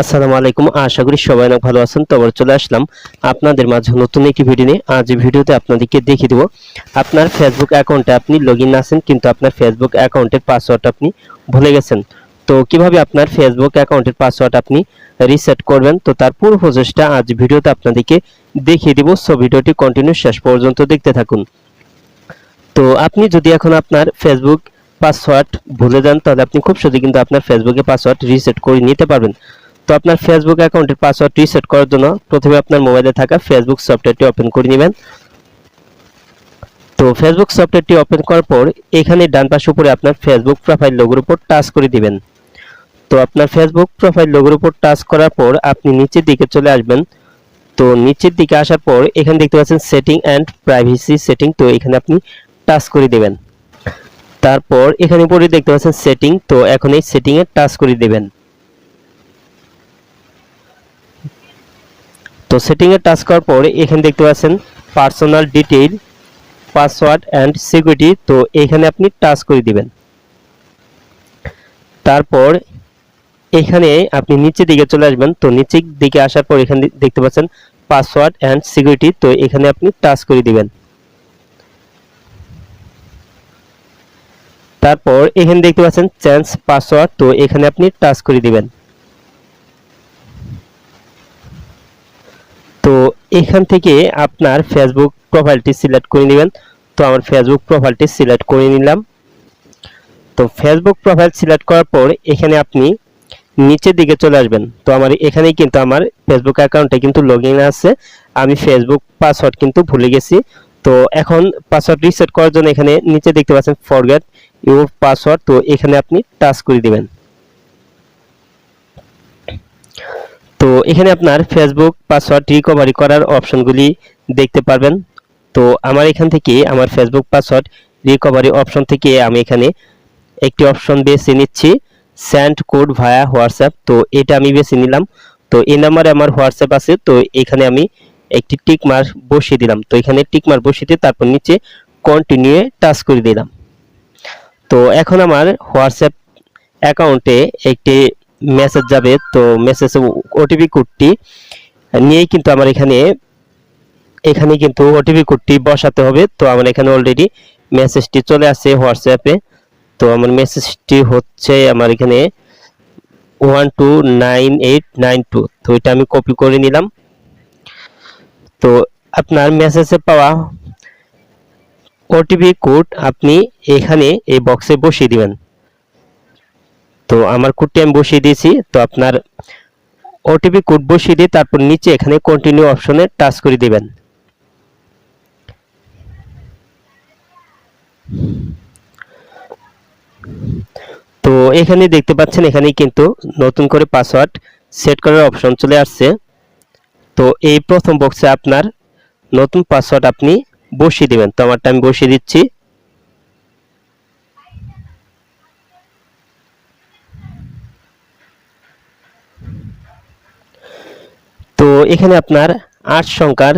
আসসালামু আলাইকুম। আশা করি সবাই অনেক ভালো আছেন। তো চলে আসলাম আপনাদের মাঝে নতুন একটি ভিডিও নিয়ে। আজ ভিডিওতে আপনাদেরকে দেখিয়ে দেবো আপনার ফেসবুক অ্যাকাউন্টে আপনি লগ ইন আছেন, কিন্তু আপনার ফেসবুক অ্যাকাউন্টের পাসওয়ার্ড আপনি ভুলে গেছেন। তো কীভাবে আপনার ফেসবুক অ্যাকাউন্টের পাসওয়ার্ড আপনি রিসেট করবেন? তো তার পুরো প্রসেসটা আজ ভিডিওতে আপনাদেরকে দেখিয়ে দিব। সো ভিডিওটি কন্টিনিউ শেষ পর্যন্ত দেখতে থাকুন। তো আপনি যদি এখন আপনার ফেসবুক পাসওয়ার্ড ভুলে যান, তাহলে আপনি খুব সহজে কিন্তু আপনার ফেসবুকে পাসওয়ার্ড রিসেট করে নিতে পারবেন। তো আপনার ফেসবুক অ্যাকাউন্টের পাসওয়ার্ড রিসেট করার জন্য প্রথমে আপনার মোবাইলে থাকা ফেসবুক সফটওয়্যারটি ওপেন করে নেবেন। তো ফেসবুক সফটওয়্যারটি ওপেন করার পর এখানে ডান পাশে উপরে আপনার ফেসবুক প্রোফাইল লোগোর উপর টাচ করে দিবেন। তো আপনার ফেসবুক প্রোফাইল লোগোর উপর টাচ করার পর আপনি নিচের দিকে চলে আসবেন। তো নিচের দিকে আসার পর এখানে দেখতে পাচ্ছেন সেটিং অ্যান্ড প্রাইভেসি সেটিং তো এখানে আপনি টাচ করে দেবেন। তারপর এখানে উপরে দেখতে পাচ্ছেন সেটিং তো এখন এই সেটিং এ টাচ করে দেবেন। তো সেটিং এ টাচ করার পর এখানে দেখতে পাচ্ছেন personal detail password and security তো এখানে আপনি টাচ করে দিবেন। তারপর এখানে আপনি নিচের দিকে চলে আসবেন, তো নিচের দিকে আসার পর এখানে দেখতে পাচ্ছেন পাসওয়ার্ড অ্যান্ড সিকিউরিটি তো এখানে আপনি টাচ করে দিবেন। তারপর এখানে দেখতে পাচ্ছেন চেঞ্জ পাসওয়ার্ড তো এখানে আপনি টাচ করে দিবেন তো এখান থেকে আপনার ফেসবুক প্রোফাইলটি সিলেক্ট করে নেবেন। তো আমার ফেসবুক প্রোফাইলটি সিলেক্ট করে নিলাম। তো ফেসবুক প্রোফাইল সিলেক্ট করার পর এখানে আপনি নিচের দিকে চলে আসবেন। তো আমার এখানেই কিন্তু আমার ফেসবুক অ্যাকাউন্টে কিন্তু লগ ইন আছে। আমি ফেসবুক পাসওয়ার্ড কিন্তু ভুলে গেছি। তো এখন পাসওয়ার্ড রিসেট করার জন্য এখানে নিচে দেখতে পাচ্ছেন ফরগেট ইউর পাসওয়ার্ড তো এখানে আপনি টাচ করে দিবেন। তো এখানে আপনার ফেসবুক পাসওয়ার্ড রিকভারি করার অপশনগুলি দেখতে পারবেন। তো আমার এখান থেকে আমার ফেসবুক পাসওয়ার্ড রিকভারি অপশন থেকে আমি এখানে একটি অপশন বেছে নিচ্ছি স্যান্ড কোড ভায়া হোয়াটসঅ্যাপ তো এটা আমি বেছে নিলাম। তো এই নাম্বারে আমার হোয়াটসঅ্যাপ আছে। তো এখানে আমি একটি টিক মার্ক বসিয়ে দিলাম। তো এখানে টিক মার্ক বসিয়ে দিয়ে তারপর নিচে কন্টিনিউ টাচ করে দিলাম। তো এখন আমার হোয়াটসঅ্যাপ অ্যাকাউন্টে একটি মেসেজ যাবে, তো মেসেজ ওটিপি কোডটি নিয়েই কিন্তু আমার এখানে এখানে কিন্তু ওটিপি কোডটি বসাতে হবে। তো আমার এখানে অলরেডি মেসেজটি চলে আসে হোয়াটসঅ্যাপে তো আমার মেসেজটি হচ্ছে আমার এখানে one two nine eight nine two তো এটা আমি কপি করে নিলাম। তো আপনার মেসেজে পাওয়া ওটিপি কোড আপনি এখানে এই বক্সে বসিয়ে দিবেন। তো আমার কোডটি আমি বসিয়ে দিয়েছি। তো আপনার ওটিপি কোড বসিয়ে দিয়ে তারপর নিচে এখানে কন্টিনিউ অপশনে টাচ করে দিবেন। তো এখানে দেখতে পাচ্ছেন এখানে কিন্তু নতুন করে পাসওয়ার্ড সেট করার অপশন চলে আসছে। তো এই প্রথম বক্সে আপনার নতুন পাসওয়ার্ড আপনি বসিয়ে দিবেন। তো আমারটা আমি বসিয়ে দিচ্ছি তো এখানে আপনার আট সংখ্যার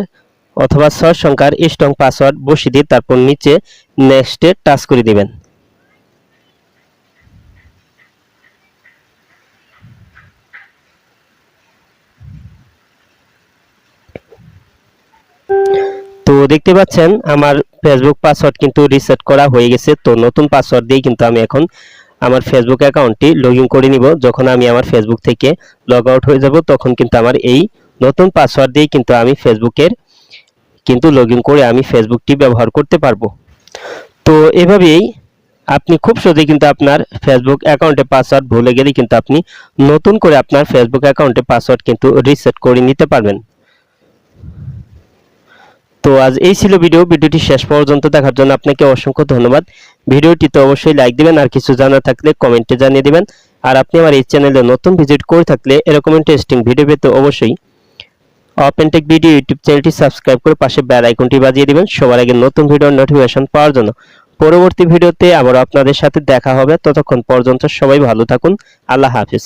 অথবা ছয় সংখ্যার স্ট্রং পাসওয়ার্ড বসিয়ে দিয়ে তারপর নিচে নেক্সটে টাচ করে দিবেন। তো দেখতে পাচ্ছেন আমার ফেসবুক পাসওয়ার্ড কিন্তু রিসেট করা হয়ে গেছে। তো নতুন পাসওয়ার্ড দিয়ে কিন্তু আমি এখন আমার ফেসবুক অ্যাকাউন্টটি লগ করে নিব। যখন আমি আমার ফেসবুক থেকে লগ আউট হয়ে যাব, তখন কিন্তু আমার এই নতুন পাসওয়ার্ড দিয়ে কিন্তু আমি ফেসবুকের কিন্তু লগ করে আমি ফেসবুকটি ব্যবহার করতে পারব। তো এভাবেই আপনি খুব সহজেই কিন্তু আপনার ফেসবুক অ্যাকাউন্টে পাসওয়ার্ড ভুলে গেলে কিন্তু আপনি নতুন করে আপনার ফেসবুক অ্যাকাউন্টে পাসওয়ার্ড কিন্তু রিসেট করে নিতে পারবেন। তো আজ এই ছিল ভিডিও ভিডিওটি শেষ পর্যন্ত দেখার জন্য আপনাকে অসংখ্য ধন্যবাদ। ভিডিওটিতে অবশ্যই লাইক দিবেন, আর কিছু জানা থাকলে কমেন্টে জানিয়ে দিবেন। আর আপনি আমার এই চ্যানেলে নতুন ভিজিট করে থাকলে এরকম ইন্টারেস্টিং ভিডিও পেতে অবশ্যই অপেনটেক ভিডিও ইউটিউব চ্যানেলটি সাবস্ক্রাইব করে পাশে বেল আইকনটি বাজিয়ে দিবেন। সবার আগে নতুন ভিডিওর নোটিফিকেশন পাওয়ার জন্য। পরবর্তী ভিডিওতে আবার আপনাদের সাথে দেখা হবে। ততক্ষণ পর্যন্ত সবাই ভালো থাকুন। আল্লাহ হাফিজ।